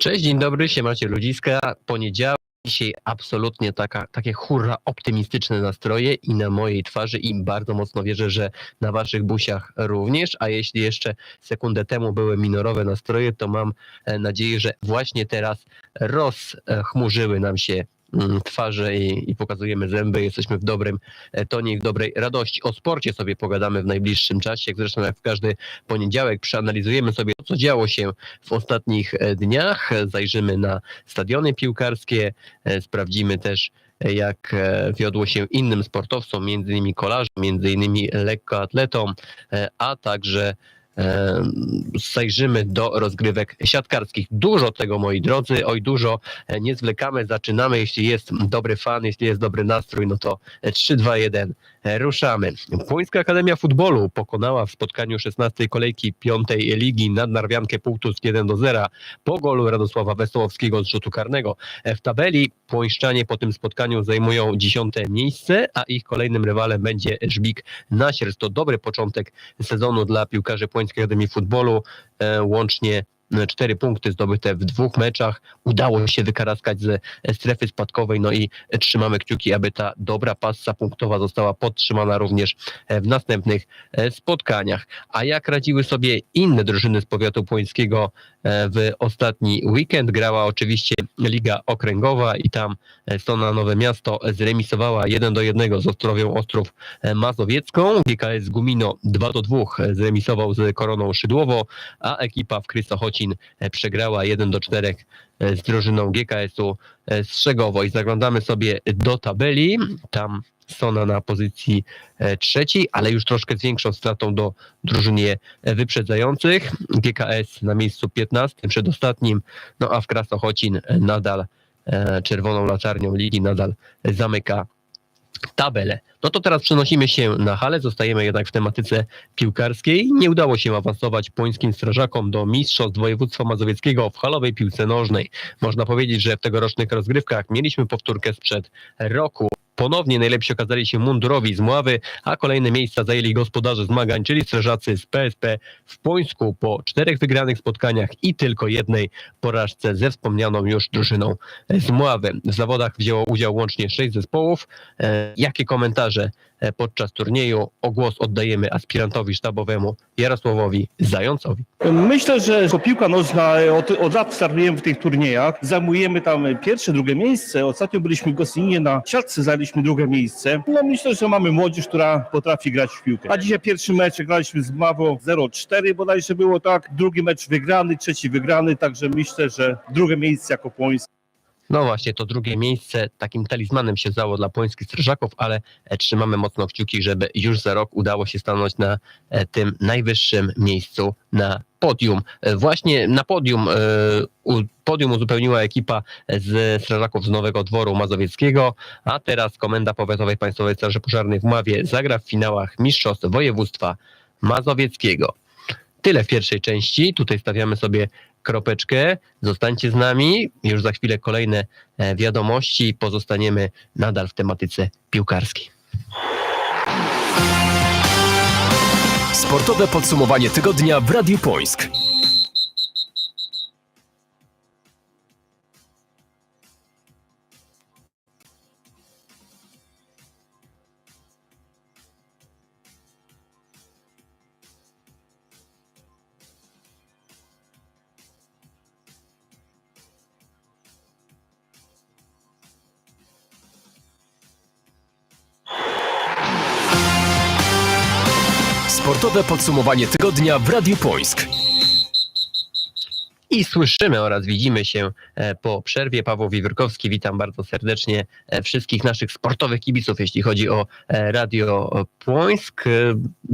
Cześć, dzień dobry, siemacie ludziska. Poniedziałek, dzisiaj absolutnie taka, takie hurra optymistyczne nastroje i na mojej twarzy i bardzo mocno wierzę, że na waszych busiach również, a jeśli jeszcze sekundę temu były minorowe nastroje, to mam e, nadzieję, że właśnie teraz rozchmurzyły nam się twarze i, i pokazujemy zęby, jesteśmy w dobrym e, tonie i w dobrej radości. O sporcie sobie pogadamy w najbliższym czasie, jak zresztą jak w każdy poniedziałek przeanalizujemy sobie co działo się w ostatnich e, dniach, zajrzymy na stadiony piłkarskie, e, sprawdzimy też jak wiodło się innym sportowcom, między innymi kolarzom, między innymi lekkoatletom, a także zajrzymy do rozgrywek siatkarskich. Dużo tego, moi drodzy, oj dużo, E, nie zwlekamy, zaczynamy, jeśli jest dobry fan, jeśli jest dobry nastrój, no to e, 3, 2, 1, e, ruszamy. Płońska Akademia Futbolu pokonała w spotkaniu 16 kolejki 5 ligi nadnarwiankę Półtusk 1 do 0 po golu Radosława Wesołowskiego z rzutu karnego. W tabeli Płońszczanie po tym spotkaniu zajmują 10 miejsce, a ich kolejnym rywalem będzie Żbik Nasiers. To dobry początek sezonu dla piłkarzy Płońskiej Akademii Futbolu. E, Łącznie cztery punkty zdobyte w dwóch meczach. Udało się wykaraskać ze strefy spadkowej, no i trzymamy kciuki, aby ta dobra passa punktowa została podtrzymana również e, w następnych e, spotkaniach. A jak radziły sobie inne drużyny z powiatu płońskiego e, w ostatni weekend? Grała oczywiście Liga Okręgowa i tam e, Stona Nowe Miasto zremisowała 1 do 1 z Ostrowią Ostrów e, Mazowiecką. GKS Gumino 2 do 2 zremisował z Koroną Szydłowo, a ekipa w Krysochocin e, przegrała 1 do 4 e, z drużyną GKS-u e, Strzegowo. I zaglądamy sobie do tabeli. Tam Sona na pozycji e, trzeciej, ale już troszkę z większą stratą do drużynie e, wyprzedzających. GKS na miejscu 15, przedostatnim, no a w Krasochocin e, nadal e, czerwoną latarnią ligi, nadal zamyka tabelę. No to teraz przenosimy się na halę, zostajemy jednak w tematyce piłkarskiej. Nie udało się awansować pońskim strażakom do Mistrzostw Województwa Mazowieckiego w halowej piłce nożnej. Można powiedzieć, że w tegorocznych rozgrywkach mieliśmy powtórkę sprzed roku. Ponownie najlepsi okazali się mundurowi z Mławy, a kolejne miejsca zajęli gospodarze zmagań, czyli strażacy z PSP w Pońsku po czterech wygranych spotkaniach i tylko jednej porażce ze wspomnianą już drużyną z Mławy. W zawodach wzięło udział łącznie sześć zespołów. E, Jakie komentarze podczas turnieju? O głos oddajemy aspirantowi sztabowemu Jarosławowi Zającowi. Myślę, że jako piłka nożna od, od lat startujemy w tych turniejach. Zajmujemy tam pierwsze, drugie miejsce. Ostatnio byliśmy w Gostyninie na siatce, zajęliśmy drugie miejsce. No myślę, że mamy młodzież, która potrafi grać w piłkę. A dzisiaj pierwszy mecz graliśmy z Mawą 0-4 bodajże było tak. Drugi mecz wygrany, trzeci wygrany, także myślę, że drugie miejsce jako Płońsk. No właśnie, to drugie miejsce takim talizmanem się zało dla pońskich strażaków, ale e, trzymamy mocno kciuki, żeby już za rok udało się stanąć na e, tym najwyższym miejscu na podium. E, Właśnie na podium, podium uzupełniła ekipa z strażaków z Nowego Dworu Mazowieckiego, a teraz Komenda Powiatowej Państwowej Straży Pożarnej w Mławie zagra w finałach Mistrzostw Województwa Mazowieckiego. Tyle w pierwszej części. Tutaj stawiamy sobie kropeczkę. Zostańcie z nami. Już za chwilę kolejne e, wiadomości. Pozostaniemy nadal w tematyce piłkarskiej. Sportowe podsumowanie tygodnia w Radiu Pońsk. Sportowe podsumowanie tygodnia w Radiu Pońsk. I słyszymy oraz widzimy się e, po przerwie. Paweł Wiwyrkowski, witam bardzo serdecznie e, wszystkich naszych sportowych kibiców, jeśli chodzi o e, Radio Płońsk.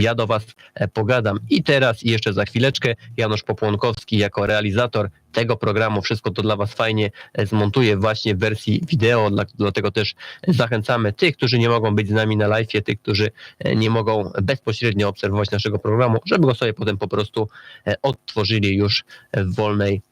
Ja do Was pogadam i teraz, i jeszcze za chwileczkę. Janusz Popłonkowski jako realizator tego programu. Wszystko to dla Was fajnie e, zmontuję właśnie w wersji wideo, dla, dlatego też zachęcamy tych, którzy nie mogą być z nami na live, tych, którzy e, nie mogą bezpośrednio obserwować naszego programu, żeby go sobie potem po prostu e, odtworzyli już w wolnej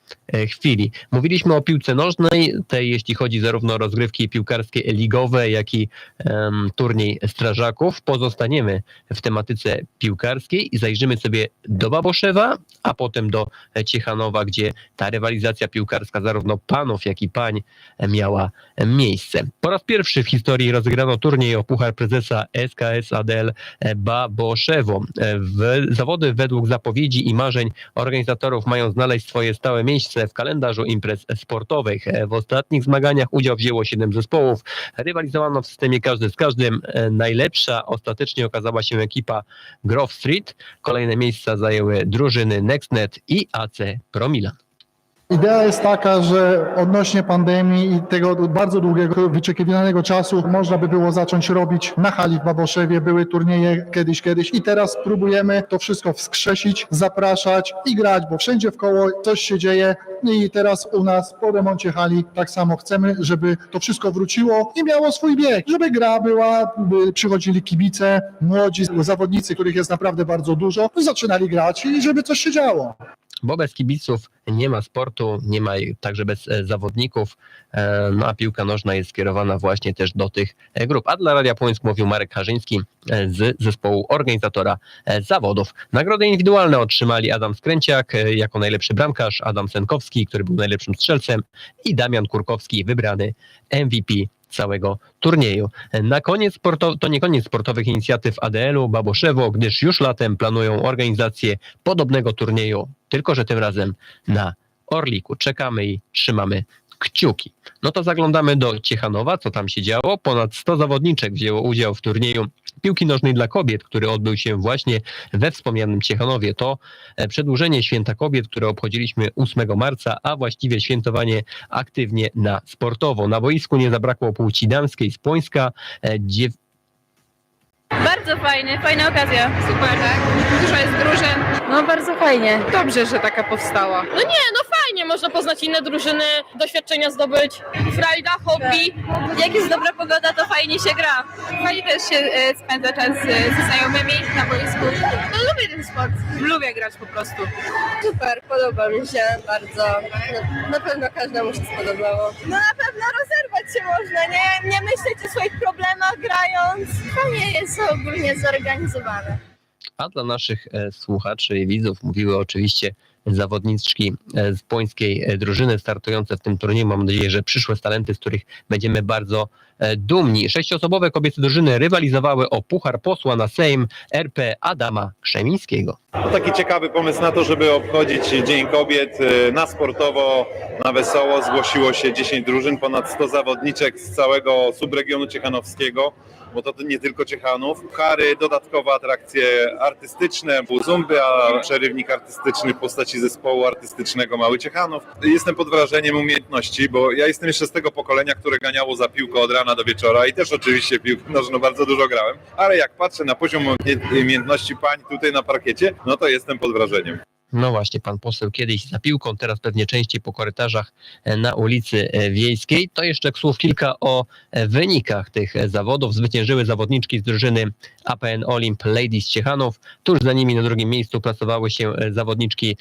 chwili. Mówiliśmy o piłce nożnej, tej jeśli chodzi zarówno o rozgrywki piłkarskie ligowe, jak i em, turniej strażaków. Pozostaniemy w tematyce piłkarskiej i zajrzymy sobie do Baboszewa, a potem do Ciechanowa, gdzie ta rywalizacja piłkarska zarówno panów, jak i pań miała miejsce. Po raz pierwszy w historii rozegrano turniej o Puchar Prezesa SKS ADL Baboszewo. W zawody według zapowiedzi i marzeń organizatorów mają znaleźć swoje stałe miejsce w kalendarzu imprez sportowych. W ostatnich zmaganiach udział wzięło 7 zespołów. Rywalizowano w systemie każdy z każdym. Najlepsza ostatecznie okazała się ekipa Grove Street. Kolejne miejsca zajęły drużyny Nextnet i AC Promilan. Idea jest taka, że odnośnie pandemii i tego bardzo długiego, wyczekiwanego czasu można by było zacząć robić na hali w Baboszewie. Były turnieje kiedyś, kiedyś i teraz próbujemy to wszystko wskrzesić, zapraszać i grać, bo wszędzie w koło coś się dzieje i teraz u nas po remoncie hali tak samo chcemy, żeby to wszystko wróciło i miało swój bieg, żeby gra była, by przychodzili kibice, młodzi zawodnicy, których jest naprawdę bardzo dużo, zaczynali grać i żeby coś się działo. Bo bez kibiców nie ma sportu, nie ma także bez e, zawodników, e, no a piłka nożna jest skierowana właśnie też do tych e, grup. A dla Radia Płońsk mówił Marek Harzyński z zespołu organizatora zawodów. Nagrody indywidualne otrzymali Adam Skręciak jako najlepszy bramkarz, Adam Senkowski, który był najlepszym strzelcem i Damian Kurkowski wybrany MVP całego turnieju. Na koniec to nie koniec sportowych inicjatyw ADL-u Baboszewo, gdyż już latem planują organizację podobnego turnieju, tylko że tym razem na Orliku. Czekamy i trzymamy kciuki. No to zaglądamy do Ciechanowa, co tam się działo. Ponad 100 zawodniczek wzięło udział w turnieju piłki nożnej dla kobiet, który odbył się właśnie we wspomnianym Ciechanowie. To e, przedłużenie Święta Kobiet, które obchodziliśmy 8 marca, a właściwie świętowanie aktywnie na sportowo. Na boisku nie zabrakło płci damskiej z Płońska. E, Dziew- Bardzo fajnie, fajna okazja. Super, tak? Dużo jest drużyn. No bardzo fajnie. Dobrze, że taka powstała. No nie, no fajnie, można poznać inne drużyny, doświadczenia zdobyć, frajda, hobby. Jak jest dobra pogoda, to fajnie się gra. Fajnie też się e, spędza czas e, ze znajomymi na boisku. No lubię ten sport. Lubię grać po prostu. Super, podoba mi się bardzo. Na, na pewno każdemu się spodobało. No na się można, nie, nie myśleć o swoich problemach grając. Fajnie jest ogólnie zorganizowane. A dla naszych e, słuchaczy i widzów mówiły oczywiście zawodniczki e, z pońskiej e, drużyny startujące w tym turnieju. Mam nadzieję, że przyszłe talenty, z których będziemy bardzo dumni. Sześciosobowe kobiece drużyny rywalizowały o puchar posła na Sejm RP Adama Krzemińskiego. To taki ciekawy pomysł na to, żeby obchodzić Dzień Kobiet e, na sportowo, na wesoło. Zgłosiło się 10 drużyn, ponad 100 zawodniczek z całego subregionu ciechanowskiego, bo to nie tylko Ciechanów. Kary, dodatkowe atrakcje artystyczne, zumby, a przerywnik artystyczny w postaci zespołu artystycznego Mały Ciechanów. Jestem pod wrażeniem umiejętności, bo ja jestem jeszcze z tego pokolenia, które ganiało za piłką od rana do wieczora i też oczywiście piłkę nożną bardzo dużo grałem, ale jak patrzę na poziom umiejętności pań tutaj na parkiecie, no to jestem pod wrażeniem. No właśnie, pan poseł kiedyś za piłką, teraz pewnie częściej po korytarzach e, na ulicy e, Wiejskiej. To jeszcze słów kilka o e, wynikach tych zawodów. Zwyciężyły zawodniczki z drużyny APN Olimp Ladies Ciechanów. Tuż za nimi na drugim miejscu plasowały się zawodniczki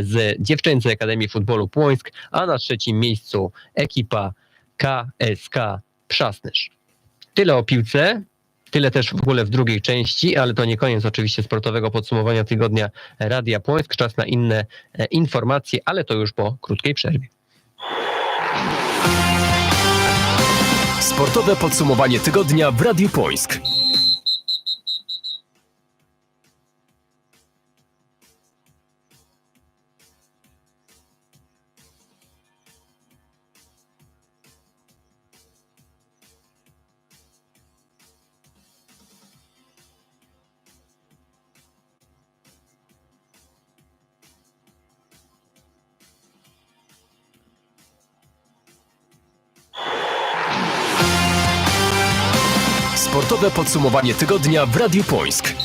z Dziewczęcej Akademii Futbolu Płońsk, a na trzecim miejscu ekipa KSK Przasnysz. Tyle o piłce. Tyle też w ogóle w drugiej części, ale to nie koniec oczywiście sportowego podsumowania tygodnia Radia Płońsk. Czas na inne e, informacje, ale to już po krótkiej przerwie. Sportowe podsumowanie tygodnia w Radiu Płońsk. Sportowe podsumowanie tygodnia w Radiu Płońsk.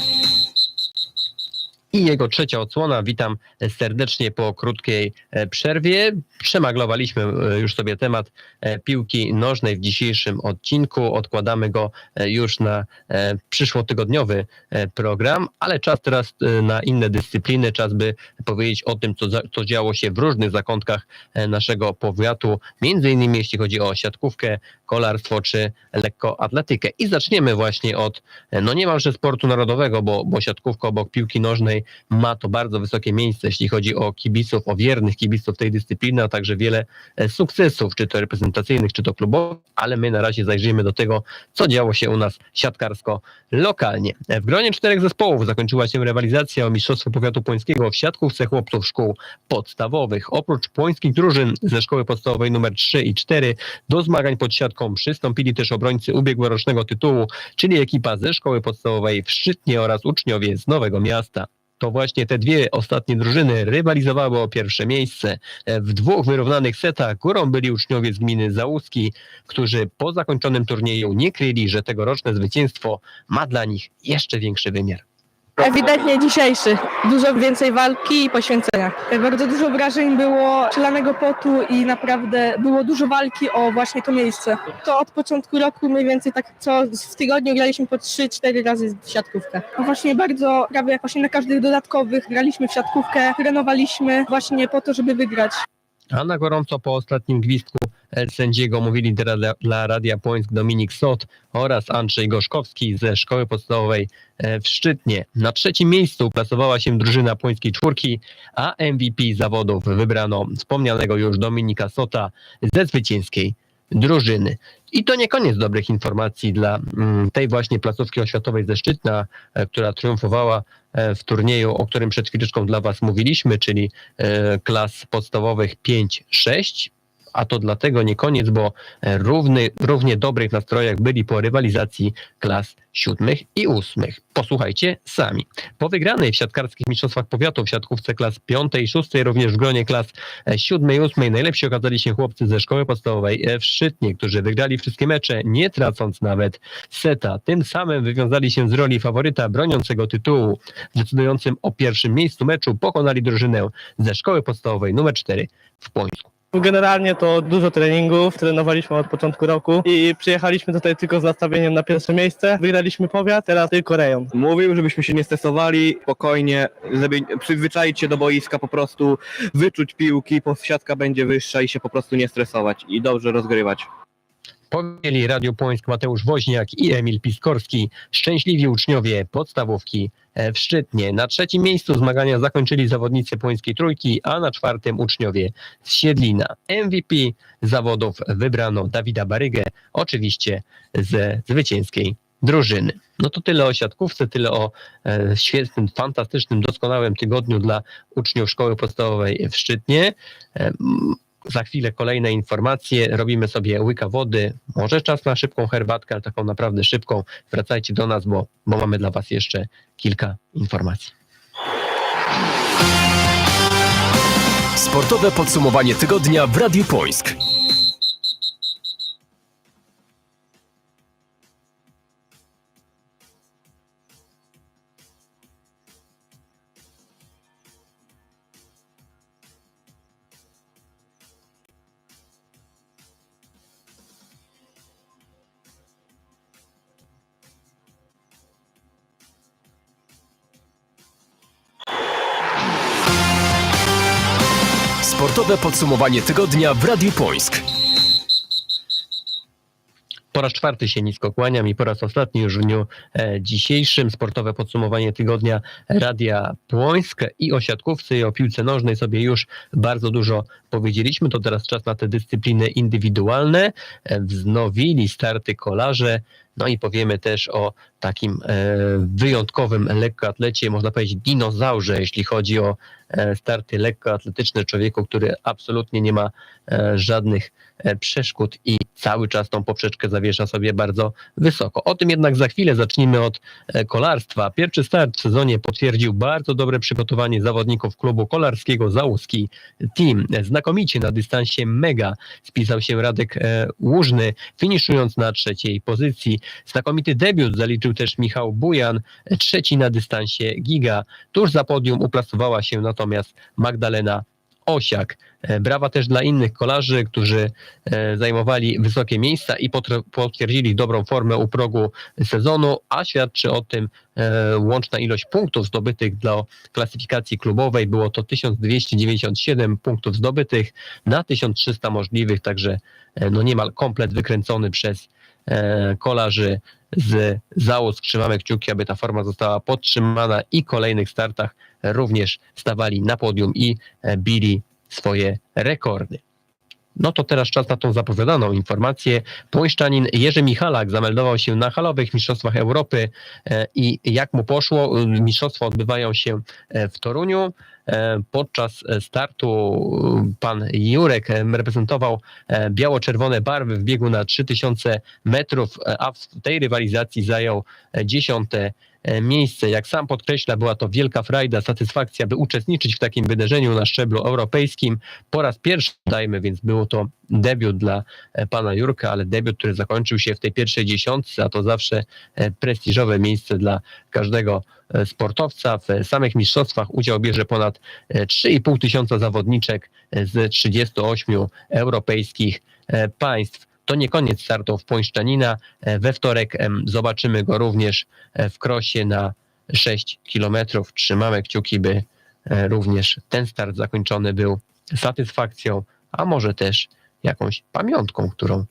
I jego trzecia odsłona. Witam serdecznie po krótkiej e, przerwie. Przemaglowaliśmy e, już sobie temat e, piłki nożnej w dzisiejszym odcinku. Odkładamy go już na przyszłotygodniowy program, ale czas teraz na inne dyscypliny. Czas by powiedzieć o tym, co, co działo się w różnych zakątkach naszego powiatu, między innymi jeśli chodzi o siatkówkę, kolarstwo czy lekkoatletykę. I zaczniemy właśnie od no niemalże sportu narodowego, bo, bo siatkówka obok piłki nożnej ma to bardzo wysokie miejsce, jeśli chodzi o kibiców, o wiernych kibiców tej dyscypliny, a także wiele e, sukcesów, czy to reprezentacyjnych, czy to klubowych, ale my na razie zajrzyjmy do tego, co działo się u nas siatkarsko lokalnie. E, W gronie czterech zespołów zakończyła się rywalizacja o Mistrzostwo Powiatu Płońskiego w siatkówce chłopców szkół podstawowych. Oprócz płońskich drużyn ze szkoły podstawowej numer 3 i 4 do zmagań pod siatką przystąpili też obrońcy ubiegłorocznego tytułu, czyli ekipa ze szkoły podstawowej w Szczytnie oraz uczniowie z Nowego Miasta. To właśnie te dwie ostatnie drużyny rywalizowały o pierwsze miejsce. W dwóch wyrównanych setach górą byli uczniowie z gminy Załuski, którzy po zakończonym turnieju nie kryli, że tegoroczne zwycięstwo ma dla nich jeszcze większy wymiar. Ewidentnie dzisiejszy. Dużo więcej walki i poświęcenia. Bardzo dużo wrażeń było, szklanego potu i naprawdę było dużo walki o właśnie to miejsce. To od początku roku mniej więcej tak co w tygodniu graliśmy po 3-4 razy w siatkówkę. A właśnie bardzo prawie właśnie na każdych dodatkowych graliśmy w siatkówkę, trenowaliśmy właśnie po to, żeby wygrać. A na gorąco po ostatnim gwizdku sędziego mówili dla, dla Radia Płońsk Dominik Sot oraz Andrzej Gorzkowski ze szkoły podstawowej e, w Szczytnie. Na trzecim miejscu plasowała się drużyna Płońskiej Czwórki, a MVP zawodów wybrano wspomnianego już Dominika Sota ze zwycięskiej drużyny. I to nie koniec dobrych informacji dla mm, tej właśnie placówki oświatowej ze Szczytna, e, która triumfowała e, w turnieju, o którym przed chwileczką dla Was mówiliśmy, czyli e, klas podstawowych 5-6. A to dlatego nie koniec, bo e, równy, równie dobrych nastrojach byli po rywalizacji klas siódmych i ósmych. Posłuchajcie sami. Po wygranej w siatkarskich mistrzostwach powiatu w siatkówce klas piątej i szóstej, również w gronie klas e, siódmej i ósmej najlepsi okazali się chłopcy ze szkoły podstawowej e, w Szczytnie, którzy wygrali wszystkie mecze, nie tracąc nawet seta. Tym samym wywiązali się z roli faworyta broniącego tytułu. Decydującym o pierwszym miejscu meczu pokonali drużynę ze szkoły podstawowej numer 4 w Płońsku. Generalnie to dużo treningów, trenowaliśmy od początku roku i przyjechaliśmy tutaj tylko z nastawieniem na pierwsze miejsce. Wygraliśmy powiat, teraz tylko rejon. Mówił, żebyśmy się nie stresowali, spokojnie, żeby przyzwyczaić się do boiska, po prostu wyczuć piłki, bo siatka będzie wyższa i się po prostu nie stresować i dobrze rozgrywać. Powiedzieli Radio Płońsk Mateusz Woźniak i Emil Piskorski, szczęśliwi uczniowie podstawówki e, w Szczytnie. Na trzecim miejscu zmagania zakończyli zawodnicy Płońskiej Trójki, a na czwartym uczniowie z Siedlina. MVP zawodów wybrano Dawida Barygę, oczywiście ze zwycięskiej drużyny. No to tyle o siatkówce, tyle o e, świetnym, fantastycznym, doskonałym tygodniu dla uczniów szkoły podstawowej w Szczytnie. E, za chwilę kolejne informacje. Robimy sobie łyka wody. Może czas na szybką herbatkę, ale taką naprawdę szybką. Wracajcie do nas, bo, bo mamy dla Was jeszcze kilka informacji. Sportowe podsumowanie tygodnia w Radiu Płońsk. Sportowe podsumowanie tygodnia w Radiu Płońsk. Po raz czwarty się nisko kłaniam i po raz ostatni już w dniu e, dzisiejszym sportowe podsumowanie tygodnia Radia Płońsk i o siatkówce i o piłce nożnej sobie już bardzo dużo powiedzieliśmy. To teraz czas na te dyscypliny indywidualne. E, wznowili starty kolarze, no i powiemy też o takim e, wyjątkowym lekkoatlecie, można powiedzieć dinozaurze, jeśli chodzi o starty lekkoatletyczne człowieku, który absolutnie nie ma e, żadnych e, przeszkód i cały czas tą poprzeczkę zawiesza sobie bardzo wysoko. O tym jednak za chwilę zacznijmy od e, kolarstwa. Pierwszy start w sezonie potwierdził bardzo dobre przygotowanie zawodników klubu kolarskiego Załuski Team. Znak znakomicie na dystansie mega spisał się Radek e, Łużny, finiszując na trzeciej pozycji. Znakomity debiut zaliczył też Michał Bujan, e, trzeci na dystansie giga. Tuż za podium uplasowała się natomiast Magdalena Osiak. E, Brawa też dla innych kolarzy, którzy e, zajmowali wysokie miejsca i potwierdzili dobrą formę u progu sezonu, a świadczy o tym e, łączna ilość punktów zdobytych dla klasyfikacji klubowej. Było to 1297 punktów zdobytych na 1300 możliwych, także no niemal komplet wykręcony przez kolarzy z załóg. Trzymamy kciuki, aby ta forma została podtrzymana i kolejnych startach również stawali na podium i e, bili swoje rekordy. No to teraz czas na tą zapowiadaną informację. Płońszczanin Jerzy Michalak zameldował się na halowych Mistrzostwach Europy e, i jak mu poszło? Mistrzostwa odbywają się e, w Toruniu. E, Podczas startu e, pan Jurek e, reprezentował e, biało-czerwone barwy w biegu na 3000 metrów, e, a w tej rywalizacji zajął e, dziesiąte e, miejsce. Jak sam podkreśla, była to wielka frajda, satysfakcja, by uczestniczyć w takim wydarzeniu na szczeblu europejskim. Po raz pierwszy, dajmy, więc było to debiut dla e, pana Jurka, ale debiut, który zakończył się w tej pierwszej dziesiątce, a to zawsze e, prestiżowe miejsce dla każdego e, sportowca. W samych mistrzostwach udział bierze ponad e, 3,5 tysiąca zawodniczek e, z 38 europejskich e, państw. To nie koniec startów Płońszczanina. E, We wtorek zobaczymy go również e, w krosie na 6 kilometrów. Trzymamy kciuki, by e, również ten start zakończony był satysfakcją, a może też jakąś pamiątką, którą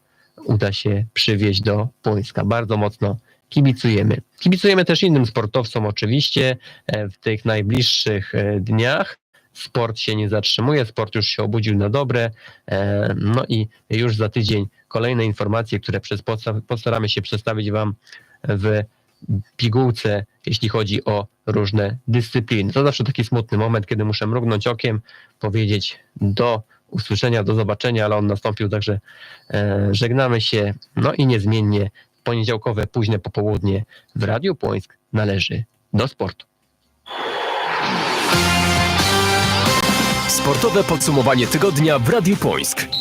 uda się przywieźć do Płońska. Bardzo mocno kibicujemy. Kibicujemy też innym sportowcom oczywiście w tych najbliższych dniach. Sport się nie zatrzymuje, sport już się obudził na dobre. e, No i już za tydzień kolejne informacje, które postaramy się przedstawić Wam w pigułce, jeśli chodzi o różne dyscypliny. To zawsze taki smutny moment, kiedy muszę mrugnąć okiem, powiedzieć do usłyszenia, do zobaczenia, ale on nastąpił, także e, żegnamy się. No i niezmiennie poniedziałkowe późne popołudnie w Radiu Płońsk należy do sportu. Sportowe podsumowanie tygodnia w Radiu Płońsk.